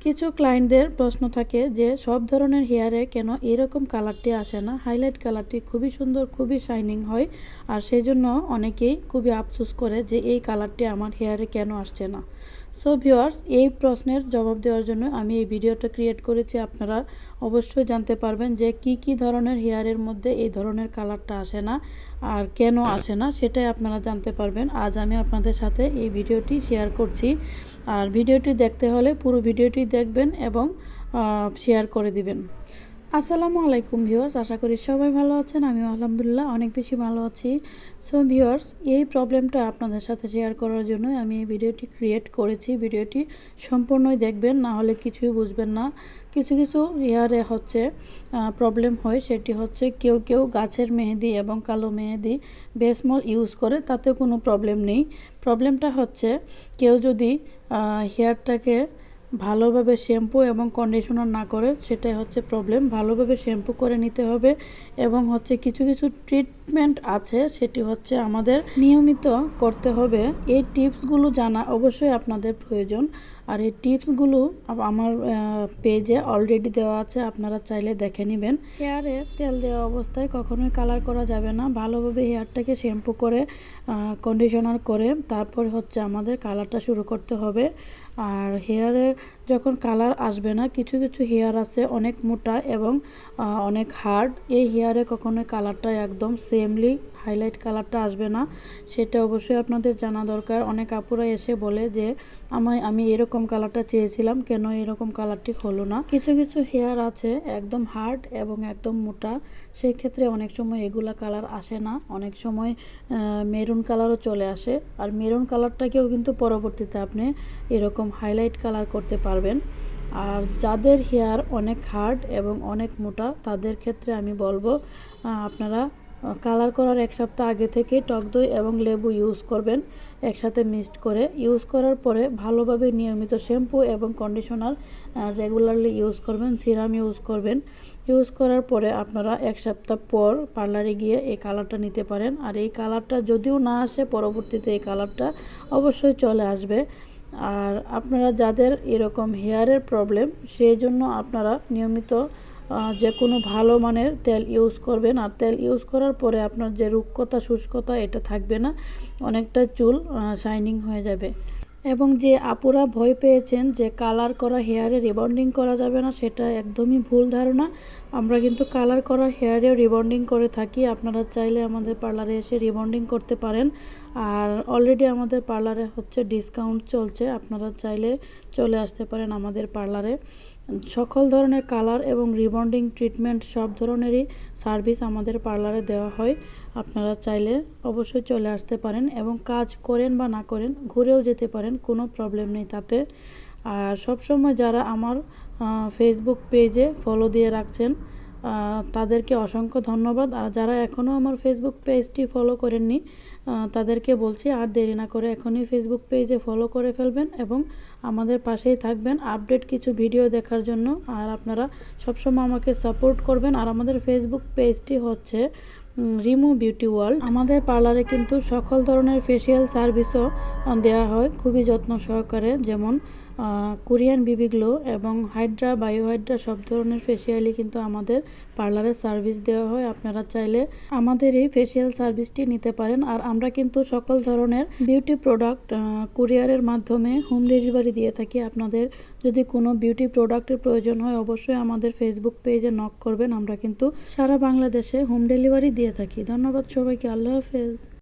কিছু ক্লায়েন্টদের প্রশ্ন থাকে যে, সব ধরনের হেয়ারে কেন এরকম কালারটি আসে না? হাইলাইট কালারটি খুবই সুন্দর, খুবই শাইনিং হয়। আর সেই জন্য অনেকেই খুবই আফসোস করে যে, এই কালারটি আমার হেয়ারে কেন আসছে না? সো ভিওয়ার্স এই প্রশ্নের জবাব দেওয়ার জন্য আমি এই ভিডিওটা ক্রিয়েট করেছি। আপনারা অবশ্যই জানতে পারবেন যে কি কি ধরনের হেয়ারের মধ্যে এই ধরনের কালারটা আসে না আর কেন আসে না, সেটাই আপনারা জানতে পারবেন। আজ আমি আপনাদের সাথে এই ভিডিওটি শেয়ার করছি। আর ভিডিওটি দেখতে হলে পুরো ভিডিওটি দেখবেন এবং শেয়ার করে দিবেন। আসসালামু আলাইকুম ভিউয়ার্স, আশা করি সবাই ভালো আছেন আমি আলহামদুলিল্লাহ অনেক বেশি ভালো আছি। সো ভিউয়ার্স, এই প্রবলেমটা আপনাদের সাথে শেয়ার করার জন্য আমি এই ভিডিওটি ক্রিয়েট করেছি। ভিডিওটি সম্পূর্ণই দেখবেন, না হলে কিছুই বুঝবেন না। কিছু কিছু ইয়ারে হচ্ছে প্রবলেম হয়, সেটি হচ্ছে কেউ কেউ গাছের মেহেদি এবং কালো মেহেদি বেসমল ইউজ করে তাতে কোনো প্রবলেম নেই। প্রবলেমটা হচ্ছে, কেউ যদি হেয়ারটাকে ভালোভাবে শ্যাম্পু এবং কন্ডিশনার না করে, সেটাই হচ্ছে প্রবলেম ভালোভাবে শ্যাম্পু করে নিতে হবে এবং হচ্ছে কিছু কিছু ট্রিটমেন্ট আছে, সেটি হচ্ছে আমাদের নিয়মিত করতে হবে। এই টিপসগুলো জানা অবশ্যই আপনাদের প্রয়োজন। আর এই টিপসগুলো আমার পেজে অলরেডি দেওয়া আছে, আপনারা চাইলে দেখে নেবেন। হেয়ারে তেল দেওয়া অবস্থায় কখনোই কালার করা যাবে না। ভালোভাবে হেয়ারটাকে শ্যাম্পু করে কন্ডিশনার করে, তারপর হচ্ছে আমাদের কালারটা শুরু করতে হবে। আর হেয়ারের যখন কালার আসবে না, কিছু কিছু হেয়ার আছে অনেক মোটা এবং অনেক হার্ড। এই হেয়ারে কখনোই কালারটা একদম সেমলি হাইলাইট কালারটা আসবে না। সেটা অবশ্যই আপনাদের জানা দরকার। অনেক আপুরা এসে বলে যে, আমায়, আমি এরকম কালারটা চেয়েছিলাম, কেন এরকম কালারটি হলো না? কিছু কিছু হেয়ার আছে একদম হার্ড এবং একদম মোটা। সেই ক্ষেত্রে অনেক সময় এগুলা কালার আসে না। অনেক সময় মেরুন কালারও চলে আসে। আর মেরুন কালারটাকেও কিন্তু পরবর্তীতে আপনি এরকম হাইলাইট কালার করতে পারবেন আর যাদের হেয়ার অনেক হার্ড এবং অনেক মোটা, তাদের ক্ষেত্রে আমি বলব আপনারা কালার করার এক সপ্তাহ আগে থেকে টক দই এবং লেবু ইউজ করবেন, একসাথে মিক্সড করে। ইউজ করার পরে ভালোভাবে নিয়মিত শ্যাম্পু এবং কন্ডিশনার রেগুলারলি ইউজ করবেন সিরাম ইউজ করবেন। ইউজ করার পরে আপনারা এক সপ্তাহ পর পার্লারে গিয়ে এই কালারটা নিতে পারেন। আর এই কালারটা যদিও না আসে, পরবর্তীতে এই কালারটা অবশ্যই চলে আসবে। আর আপনারা যাদের এরকম হেয়ারের প্রবলেম সেই জন্য আপনারা নিয়মিত যে কোনো ভালো মানের তেল ইউজ করবেন। আর তেল ইউজ করার পরে আপনার যে রুক্ষতা শুষ্কতা, এটা থাকবে না। অনেকটা চুল শাইনিং হয়ে যাবে। এবং যে আপুরা ভয় পেয়েছেন যে কালার করা হেয়ারে রিবন্ডিং করা যাবে না, সেটা একদমই ভুল ধারণা। আমরা কিন্তু কালার করা হেয়ারেও রিবন্ডিং করে থাকি। আপনারা চাইলে আমাদের পার্লারে এসে রিবন্ডিং করতে পারেন। আর অলরেডি আমাদের পার্লারে হচ্ছে ডিসকাউন্ট চলছে। আপনারা চাইলে চলে আসতে পারেন আমাদের পার্লারে। সকল ধরনের কালার এবং রিবন্ডিং ট্রিটমেন্ট সব ধরনেরই সার্ভিস আমাদের পার্লারে দেওয়া হয়। আপনারা চাইলে অবশ্যই চলে আসতে পারেন এবং কাজ করেন বা না করেন, ঘুরেও যেতে পারেন, কোনো প্রবলেম নেই তাতে। আর সবসময় যারা আমার ফেসবুক পেজে ফলো দিয়ে রাখছেন। তাদেরকে অসংখ্য ধন্যবাদ। আর যারা এখনও আমার ফেসবুক পেজটি ফলো করেননি তাদেরকে বলছি আর দেরি না করে এখনই ফেসবুক পেজে ফলো করে ফেলবেন এবং আমাদের পাশেই থাকবেন। আপডেট কিছু ভিডিও দেখার জন্য। আর আপনারা সবসময় আমাকে সাপোর্ট করবেন। আর আমাদের ফেসবুক পেজটি হচ্ছে রিমু বিউটি ওয়ার্ল্ড। আমাদের পার্লারে কিন্তু সকল ধরনের ফেসিয়াল সার্ভিসও দেওয়া হয়। খুবই যত্ন সহকারে। যেমন কোরিয়ান বিবি গ্লো এবং হাইড্রা বায়োহাইড্রা সব ধরনের ফেসিয়ালই কিন্তু আমাদের পার্লারে সার্ভিস দেওয়া হয়। আপনারা চাইলে আমাদের এই ফেসিয়াল সার্ভিসটি নিতে পারেন। আর আমরা কিন্তু সকল ধরনের বিউটি প্রোডাক্ট কুরিয়ারের মাধ্যমে হোম ডেলিভারি দিয়ে থাকি। আপনাদের যদি কোনো বিউটি প্রোডাক্টের প্রয়োজন হয়, অবশ্যই আমাদের ফেসবুক পেজে নক করবেন। আমরা কিন্তু সারা বাংলাদেশে হোম ডেলিভারি দিয়ে থাকি। ধন্যবাদ সবাইকে। আল্লাহ হাফেজ।